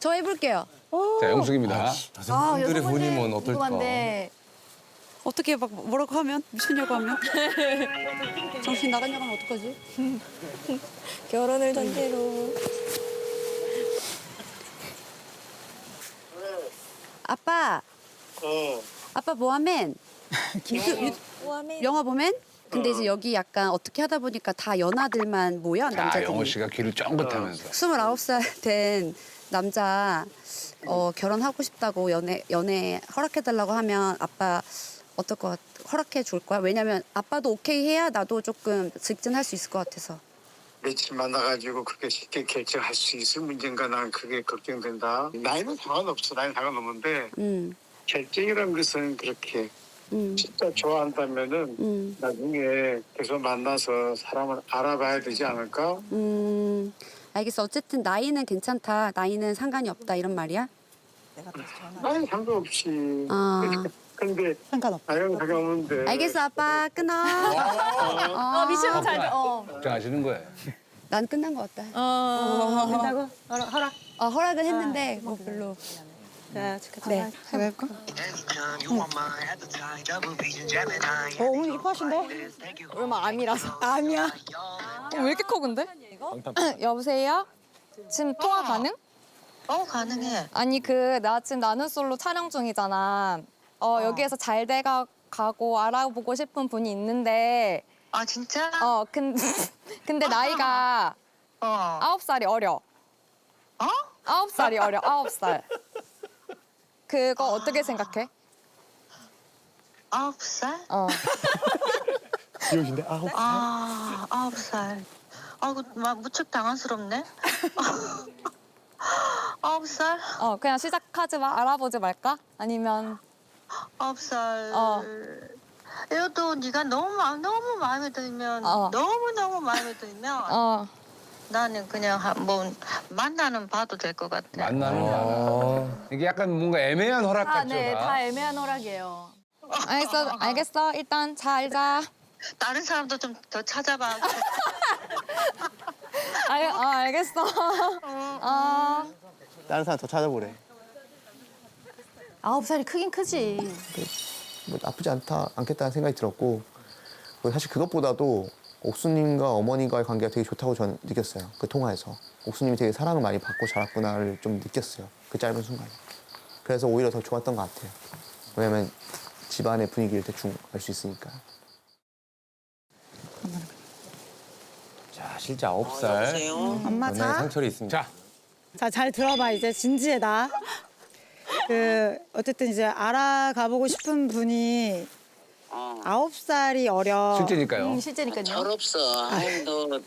저 해볼게요. 자, 영숙입니다. 여성분들의 본인은 어떨까? 궁금한데 어떻게 막 뭐라고 하면 미쳤냐고 하면 정신 나갔냐고 하면 어떡하지? 결혼을 전제로. 아빠, 어, 아빠 뭐하면? 유튜- 유- 영화 보면? 근데 이제 여기 약간 어떻게 하다 보니까 다 연하들만 모여 자, 남자들이. 영호 씨가 귀를 쫑긋하면서. 29살 된 남자 어, 결혼하고 싶다고 연애 연애 허락해 달라고 하면 아빠 어떨 것 같, 허락해 줄 거야? 왜냐면 아빠도 오케이 해야 나도 조금 직진할 수 있을 것 같아서. 며칠 만나가지고 그렇게 쉽게 결정할 수 있을 문제인가 난 그게 걱정된다. 나이는 상관없어. 나이는 상관없는데 음, 결정이라는 것은 그렇게 음, 진짜 좋아한다면은 음, 나중에 계속 만나서 사람을 알아봐야 되지 않을까? 음. 알겠어. 어쨌든 나이는 괜찮다. 나이는 상관이 없다 이런 말이야? 나이 상관없이. 아. 근데 상관없. 나이는 상관없는데. 알겠어, 아빠 끊어. 어, 어, 미션 잘, 어. 걱정하시는 거예요. 난 끝난 것 같다. 어. 된다고? 허락. 어, 허락은 했는데 뭐 별로. 네, 해볼까? 어, 오늘 이뻐하신데? 얼마 암이라서. 암이야? 왜 이렇게 커, 근데? 여보세요? 지금 통화 가능? 어 가능해. 아니, 그, 나 지금 나는 솔로 촬영 중이잖아. 어, 여기에서 잘 돼가 가고 알아보고 싶은 분이 있는데, 아 진짜? 어, 근, 근데 나이가 어. 아홉 살이 어려. 어? 아홉 살이 어려, 아홉 살. 그거 어떻게 생각해? 아홉 살? 어. 귀여우신데? 아, 아 아홉 살. 아이고 막 무척 당황스럽네. 아홉 살? 어, 그냥 시작하지 마. 알아보지 말까? 아니면, 아홉 살. 어. 이것도 네가 너무 마- 너무 마음에 들면 어. 너무 너무 마음에 들면 어, 나는 그냥 한- 뭐 만나는 봐도 될 것 같아. 만나는 거 알아. 이게 약간 뭔가 애매한 허락 같죠? 다? 애매한 허락이에요. 알겠어, 알겠어. 일단 자, 알자. 다른 사람도 좀 더 찾아봐. 알, 어, 알겠어. 어. 다른 사람 더 찾아보래. 아홉 살이 크긴 크지. 뭐 나쁘지 않다 않겠다는 생각이 들었고 그리고 사실 그것보다도 옥수님과 어머니과의 관계가 되게 좋다고 저는 느꼈어요. 그 통화에서 옥수님이 되게 사랑을 많이 받고 자랐구나를 좀 느꼈어요. 그 짧은 순간에. 그래서 오히려 더 좋았던 것 같아요. 왜냐면 집안의 분위기를 대충 알 수 있으니까. 자, 실제 아홉 살 엄마 자, 상처리 있습니다. 자, 자 잘 들어봐 이제 진지해다. 그 어쨌든 이제 알아가 보고 싶은 분이 아홉 살이 어려. 실제니까요. 실제니까요. 철없어. 아이 너또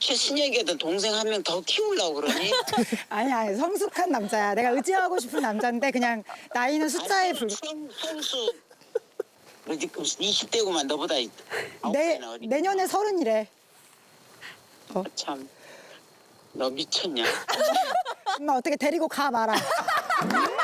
신혁이도 동생 한 명 더 키우려고 그러니? 아니 아니 성숙한 남자야. 내가 의지하고 싶은 남자인데 그냥 나이는 숫자에 불. 성, 성수 너 지금 20대구만 너보다 아홉 내 살이나 어리. 내년에 서른이래. 참. 너 미쳤냐? 엄마 어떻게 데리고 가 말아.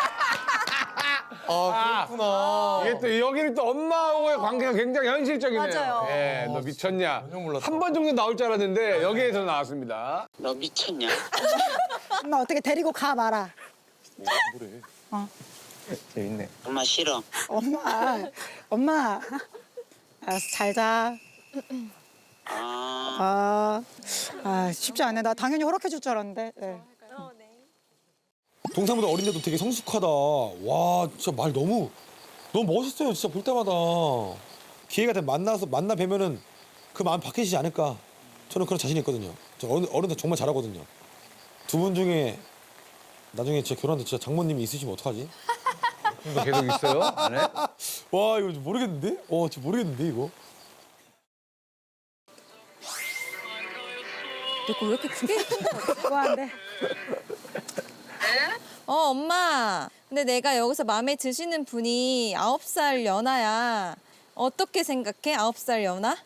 아, 그렇구나. 이게 또 여기는 또 엄마하고의 관계가 굉장히 현실적이네요. 맞아요. 예, 너 미쳤냐? 전혀 몰랐다. 한 번 정도 나올 줄 알았는데 여기에서 나왔습니다. 너 미쳤냐? 엄마 어떻게 데리고 가 말아. 재밌네. 엄마 싫어. 엄마 엄마 알았어 잘 자. 아, 아, 아 쉽지 않네. 나 당연히 허락해 줄 줄 알았는데. 네. 동생보다 어린데도 되게 성숙하다. 와, 진짜 말 너무 너무 멋있어요. 진짜 볼 때마다 기회가 되면 만나서 만나 뵈면은 그 마음 바뀌지 않을까. 저는 그런 자신 이 있거든요. 저 어른 어른들 정말 잘하거든요. 두 분 중에 나중에 진짜 결혼한데 진짜 장모님이 있으시면 어떡하지? 너 계속 있어요? 안 해? 와, 이거 모르겠는데? 어, 진짜 모르겠는데 이거. 내거왜 이렇게 크게? 좋아한데. 어, 엄마. 근데 내가 여기서 마음에 드시는 분이 아홉 살 연하야. 어떻게 생각해? 아홉 살 연하?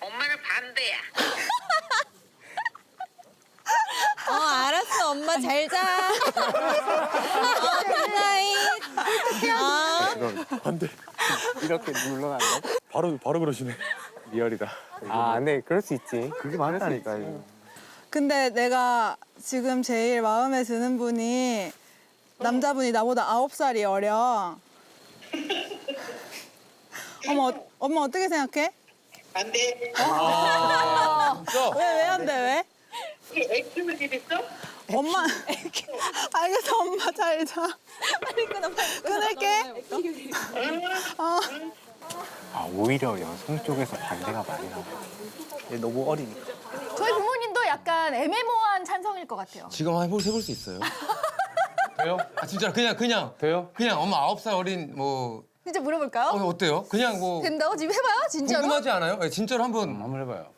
엄마는 반대야. 어, 알았어. 엄마 잘 자. 어, 굿나잇. 어. 안돼. 이렇게 물러나는 거? 바로 바로 그러시네. 리얼이다. 아, 네, 그럴 수 있지. 그게 많다니까. 근데 내가 지금 제일 마음에 드는 분이 남자분이 나보다 아홉 살이 어려. 어머, 어- 엄마 어떻게 생각해? 안 돼. 왜 왜 안 돼 왜? 애 키울 일 있어? 엄마 알겠어 엄마 잘 자. 빨리 끊어 끊을게. 어. 아 오히려 여성 쪽에서 반대가 많이. 얘 너무 어리니까. 약간 애매모호한 찬성일 것 같아요. 지금 한번 해볼, 해볼 수 있어요? 돼요? 아 진짜 그냥 그냥 돼요? 그냥 엄마 아홉 살 어린 뭐 진짜 물어볼까요? 어, 어때요? 그냥 뭐 된다고 지금 해봐요 진짜로? 궁금하지 않아요? 네, 진짜로 음, 한번 한번 해봐요.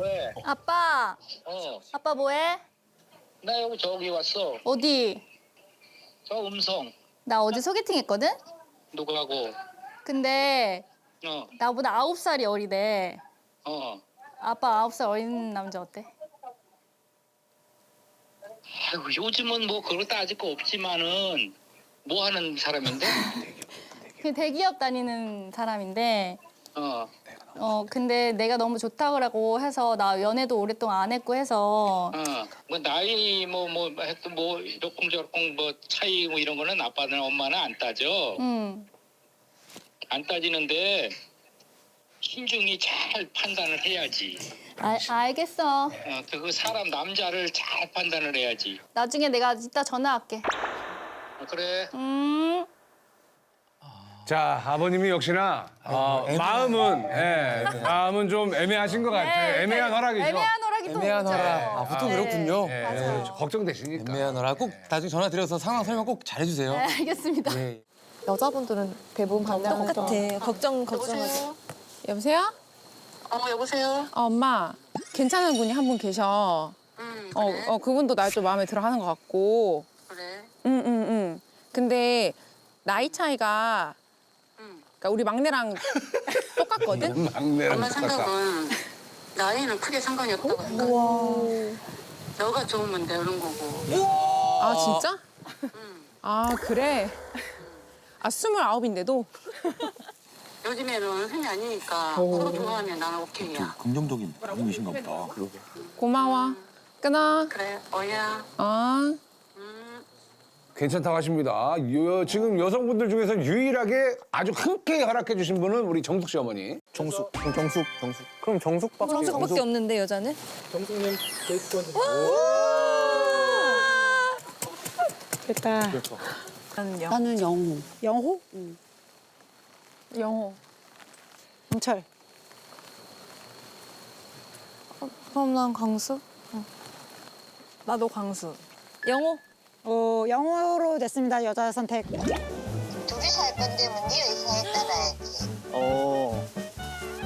왜? 아빠, 어, 아빠 뭐해? 나 여기 저기 왔어. 어디? 저 음성 나 어제 소개팅했거든. 누구하고? 근데 어, 나보다 아홉 살이 어리대. 어. 아빠 아홉 살 어린 남자 어때? 아이고 요즘은 뭐 그걸 따질 거 없지만은 뭐 하는 사람인데? 그 대기업 다니는 사람인데. 어, 어 근데 내가 너무 좋다고 해서 나 연애도 오랫동안 안 했고 해서 어. 뭐 나이 뭐뭐 하여튼 뭐 이렇쿵 저렇쿵 뭐 차이 뭐 이런 거는 아빠는 엄마는 안 따져. 음 안 따지는데 신중히 잘 판단을 해야지. 알, 알겠어. 어, 그 사람 남자를 잘 판단을 해야지. 나중에 내가 이따 전화할게. 어, 그래. 음. 자, 아버님이 역시나 어, 마음은 예, 마음은 좀 애매하신 것 같아요. 애매한 허락이죠. 네, 애매한 허락이 또 애매한. 허락. 아 보통 네. 그렇군요. 예, 맞아요. 그렇죠. 걱정되시니까. 애매한 허락 꼭 나중에 전화 드려서 상황 설명 꼭 잘해주세요. 네, 알겠습니다. 예. 여자분들은 대부분 반대하는 똑같아. 걱정 걱정하지. 여보세요? 어 여보세요. 어, 엄마 괜찮은 분이 한 분 계셔. 응 어, 어 그분도 날 좀 마음에 들어 하는 것 같고. 그래. 응, 응, 응. 근데 나이 차이가 응. 그러니까 우리 막내랑 똑같거든? 막내랑 엄마 똑같다. 생각은 나이는 크게 상관이 없다고 생각해. 너가 좋으면 되는 거고. 아, 진짜? 응. 아, 그래? 아, 스물아홉인데도? 요즘에는 흔히 아니니까 서로 좋아하면 나는 오케이야. 긍정적인 분이신가 보다. 그러게. 고마워. 끊어. 그래, 어야. 어. 음. 괜찮다고 하십니다. 요- 지금 여성분들 중에서 유일하게 아주 흔쾌히 허락해 주신 분은 우리 정숙 씨 어머니. 정숙, 정숙, 정숙. 그럼 정숙밖에. 정석밖에 없는데 여자는? 정숙님 데이트 권 됐다. 나는 영호. 영호? 영호. 영철. 그럼 난 광수? 나도 광수. 영호? 어, 영호로 됐습니다. 여자 선택. 둘이 살 건데 뭐네 의사에 따라야지. 어.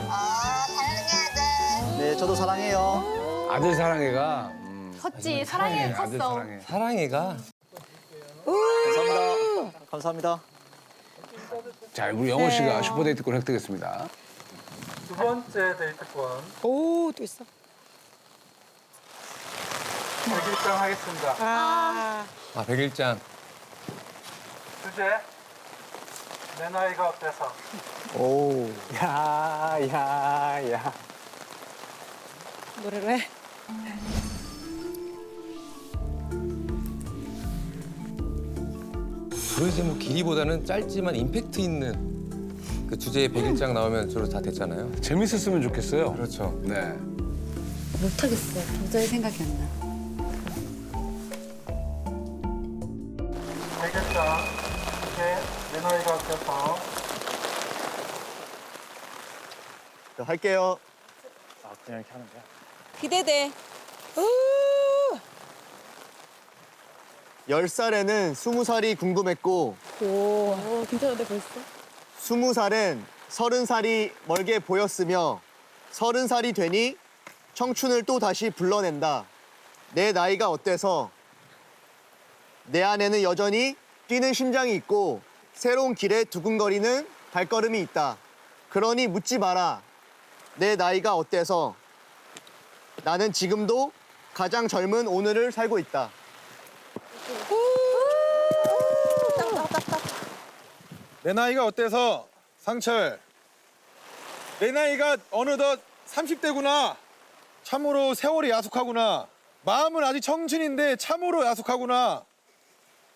아, 사랑해, 아들. 네, 저도 사랑해요. 아들 사랑해가. 음, 컸지 사랑해 아들 컸어. 사랑해. 사랑해가 감사합니다. 감사합니다. 자, 우리 영호 씨가 슈퍼데이트권 획득했습니다. 두 번째 데이트권 오, 또 있어. 백일장 하겠습니다. 아, 아 백일장. 주제 내 나이가 어때서? 오. 야, 야, 야. 노래를 해. 도대체 뭐 길이보다는 짧지만 임팩트 있는 그 주제에 백일장 나오면 주로 다 됐잖아요. 재밌었으면 좋겠어요. 그렇죠. 네. 못하겠어. 도저히 생각이 안 나. 백일장 주제 내 나이가? 자, 할게요. 아, 그냥 이렇게 하는 거야? 기대돼. 열 살에는 스무 살이 궁금했고 오, 괜찮은데 벌써? 스무 살은 서른 살이 멀게 보였으며 서른 살이 되니 청춘을 또 다시 불러낸다. 내 나이가 어때서 내 안에는 여전히 뛰는 심장이 있고 새로운 길에 두근거리는 발걸음이 있다. 그러니 묻지 마라. 내 나이가 어때서 나는 지금도 가장 젊은 오늘을 살고 있다. 내 나이가 어때서 상철 내 나이가 어느덧 30대구나 참으로 세월이 야속하구나. 마음은 아직 청춘인데 참으로 야속하구나.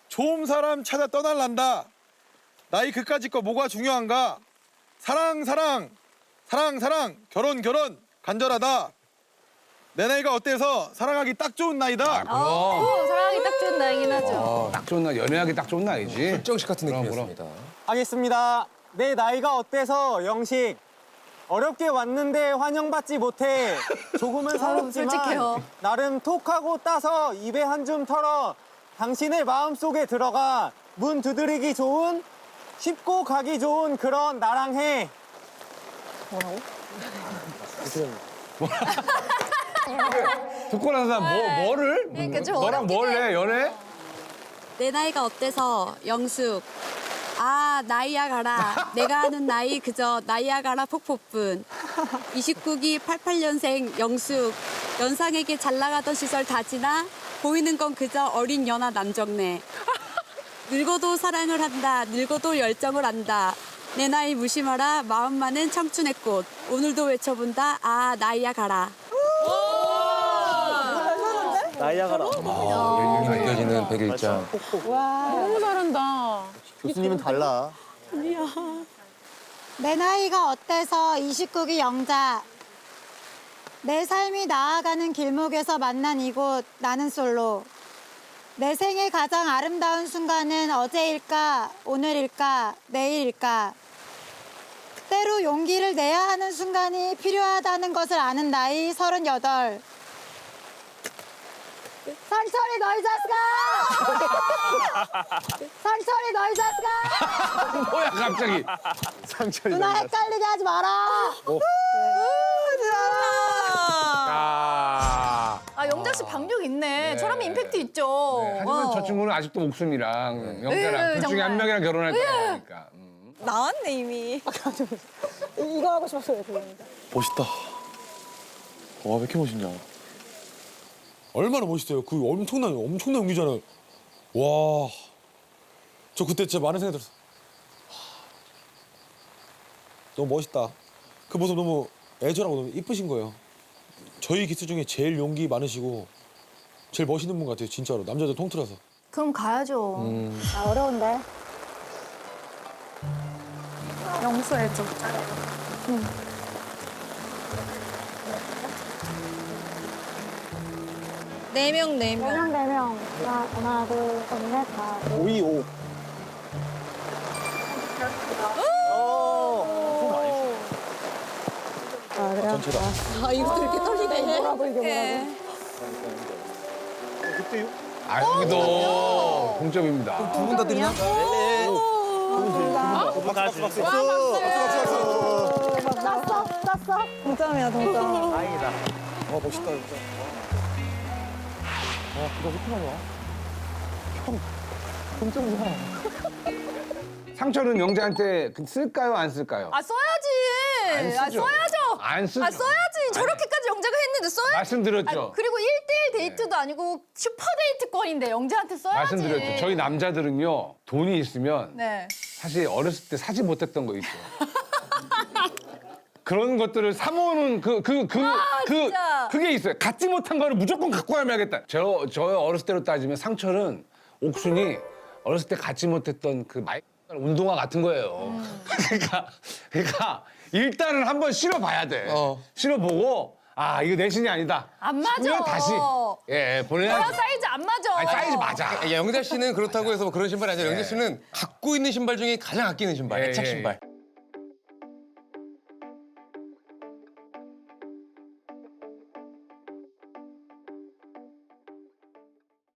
좋은 사람 찾아 떠날란다. 나이 그까짓 거 뭐가 중요한가? 사랑 사랑 사랑 사랑 결혼 결혼 간절하다. 내 나이가 어때서 사랑하기 딱 좋은 나이다. 그럼. 어, 사랑하기 딱 좋은 나이긴 하죠. 어, 딱 좋은 날 연애하기 딱 좋은 날이지. 설정식 같은 그럼, 느낌이었습니다. 하겠습니다. 내 나이가 어때서 영식 어렵게 왔는데 환영받지 못해 조금은 서럽지만 솔직해요. 나름 톡하고 따서 입에 한 줌 털어 당신의 마음 속에 들어가 문 두드리기 좋은 쉽고 가기 좋은 그런 나랑 해. 듣고 나서 뭐 뭐를? 그러니까 좀 너랑 어렵긴 뭘 해. 해? 연애? 내 나이가 어때서? 영숙. 아 나이야 가라. 내가 아는 나이 그저 나이야 가라 폭포뿐. 29기 88년생 영숙. 연상에게 잘 나가던 시절 다 지나 보이는 건 그저 어린 연하 남정네. 늙어도 사랑을 한다. 늙어도 열정을 안다. 내 나이 무심하라. 마음만은 청춘의 꽃. 오늘도 외쳐본다. 아 나이야 가라 나이야 가라. 느껴지는 백일장. 너무 잘한다. 교수님은 달라. 내 나이가 어때서 29기 영자. 내 삶이 나아가는 길목에서 만난 이곳 나는 솔로. 내 생의 가장 아름다운 순간은 어제일까, 오늘일까, 내일일까. 때로 용기를 내야 하는 순간이 필요하다는 것을 아는 나이 38. 상철이 너희 자식아! 상철이 너희 자식아! 뭐야 갑자기? 상철이 누나 헷갈리게 하지 마라. 아. 아 영자 씨 박력 있네. 저러면 임팩트 있죠. 네, 하지만 어. 저 친구는 아직도 옥순이랑 영자랑 네, 둘 중에 한. 명이랑 결혼할 거니까. 음. 나왔네 이미. 이거 하고 싶었어요, 멋있다. 와, 왜 이렇게 멋있냐. 얼마나 멋있어요. 그 엄청난 엄청난 연기잖아요. 와. 저 그때 진짜 많은 생각이 들었어. 하, 너무 멋있다. 그 모습 너무 애절하고 너무 이쁘신 거예요. 저희 기수 중에 제일 용기 많으시고 제일 멋있는 분 같아요. 진짜로 남자들 통틀어서. 그럼 가야죠. 음. 아, 어려운데. 영수해줘. 네 명, 네 명. 네명 네명 하나, 하나, 둘, 셋, 넷, 다. 5, 2, 5. 아, 그래요? 전체다. 아 이거 이렇게 떨리네. 뭐라고 이게 뭐라고? 아 여기도 동점입니다. 두 분다 드리나? 땄어, 땄어. 동점이야, 동점. 다행이다. 와 멋있다 진짜. 와 그거 어떻게 하냐? 상철은 영자한테 그 쓸까요 안 쓸까요? 아 써야지. 안 아 쓰죠. 써야죠. 안 쓰죠. 아 써야지. 저렇게까지 영자가 했는데 써야지. 말씀드렸죠. 아니, 그리고 1대1 데이트도 아니고 슈퍼 데이트권인데 영자한테 써야지. 말씀드렸죠. 저희 남자들은요 돈이 있으면 네. 사실 어렸을 때 사지 못했던 거 있죠. 그런 것들을 사모으는 그 그 그그 아, 진짜. 그게 있어요. 갖지 못한 거를 무조건 갖고 가야겠다. 저 저 어렸을 때로 따지면 상철은 옥순이 어렸을 때 갖지 못했던 그 마이 운동화 같은 거예요. 음. 그러니까 그러니까 일단은 한번 실어 봐야 돼. 어. 실어 보고 아 이거 내 신이 아니다. 안 맞아. 다시 예 너랑 보내야 지. 사이즈 안 맞아. 아니 사이즈 맞아. 야, 영자 씨는 그렇다고 해서 뭐 그런 신발이 아니라 영자 씨는 갖고 있는 신발 중에 가장 아끼는 신발, 예, 애착 예. 신발.